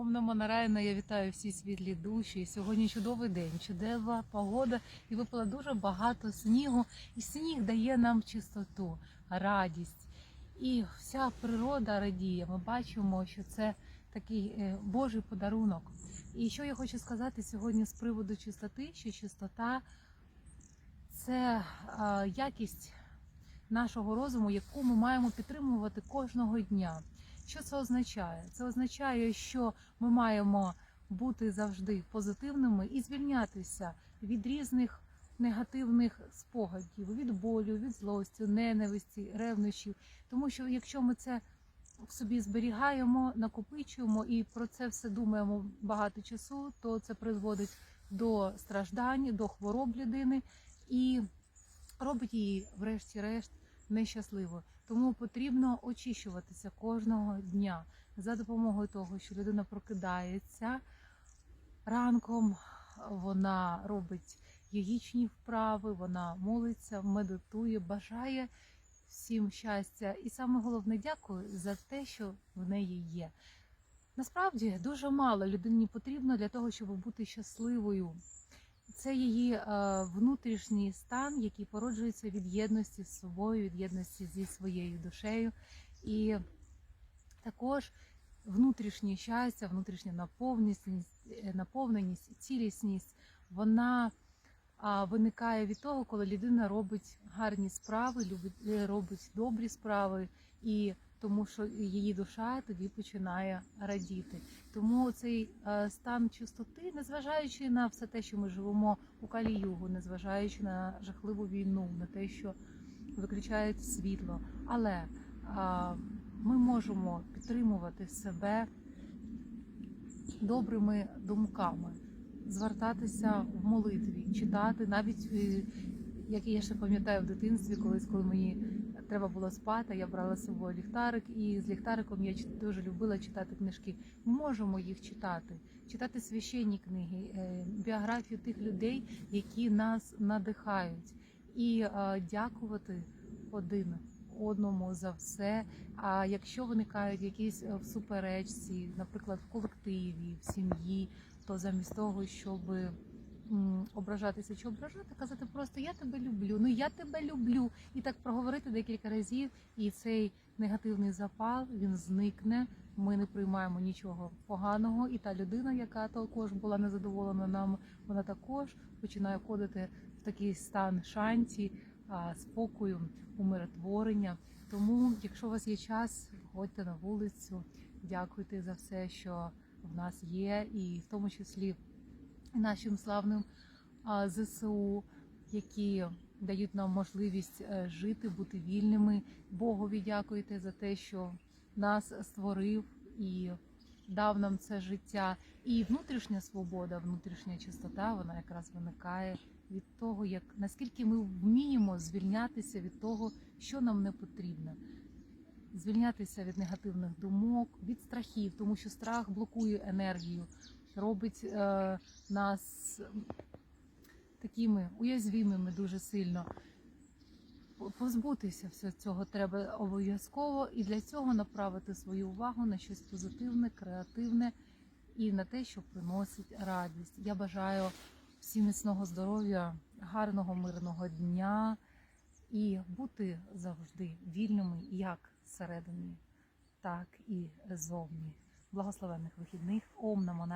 Омна Монарайна, я вітаю всі світлі душі. Сьогодні чудовий день, чудова погода, і випало дуже багато снігу. І сніг дає нам чистоту, радість. І вся природа радіє. Ми бачимо, що це такий е, Божий подарунок. І що я хочу сказати сьогодні з приводу чистоти, що чистота це якість нашого розуму, яку ми маємо підтримувати кожного дня. Що це означає? Це означає, що ми маємо бути завжди позитивними і звільнятися від різних негативних спогадів, від болю, від злості, ненависті, ревнощів. Тому що якщо ми це в собі зберігаємо, накопичуємо і про це все думаємо багато часу, то це призводить до страждань, до хвороб людини і робить її, врешті-решт, нещасливою. Тому потрібно очищуватися кожного дня за допомогою того, що людина прокидається ранком, вона робить яєчні вправи, вона молиться, медитує, бажає всім щастя. І саме головне дякую за те, що в неї є. Насправді дуже мало людині потрібно для того, щоб бути щасливою. Це її е, внутрішній стан, який породжується від єдності з собою, від єдності зі своєю душею. І також внутрішнє щастя, внутрішня наповненість, е, наповненість, цілісність, вона виникає від того, коли людина робить гарні справи, е, робить добрі справи, і тому що її душа тоді починає радіти. Тому цей е, стан чистоти, незважаючи на все те, що ми живемо у Каліюгу, незважаючи на жахливу війну, на те, що виключають світло, але е, ми можемо підтримувати себе добрими думками, звертатися в молитві, читати, навіть е, як я ще пам'ятаю в дитинстві, колись, коли мені треба було спати, я брала з собою ліхтарик, і з ліхтариком я дуже любила читати книжки. Ми можемо їх читати, читати священні книги, е, біографію тих людей, які нас надихають, і дякувати один одному за все. А якщо виникають якісь е, в суперечці, наприклад, в колективі, в сім'ї, то замість того, щоб ображатися чи ображати, казати просто я тебе люблю, ну я тебе люблю, і так проговорити декілька разів, і цей негативний запал він зникне. Ми не приймаємо нічого поганого, і та людина, яка також була незадоволена нами, вона також починає входити в такий стан шанті, спокою, умиротворення. Тому, якщо у вас є час, виходьте на вулицю, дякуйте за все, що в нас є, і в тому числі нашим славним ЗСУ, які дають нам можливість е, жити, бути вільними. Богові дякуйте за те, що нас створив і дав нам це життя. І внутрішня свобода, внутрішня чистота, вона якраз виникає від того, як наскільки ми вміємо звільнятися від того, що нам не потрібно. Звільнятися від негативних думок, від страхів, тому що страх блокує енергію, робить е, нас такими уязвимими дуже сильно. Позбутися всього цього треба обов'язково, і для цього направити свою увагу на щось позитивне, креативне і на те, що приносить радість. Я бажаю всім міцного здоров'я, гарного мирного дня і бути завжди вільними як всередині, так і зовні. Благословенних вихідних. Ом Намо.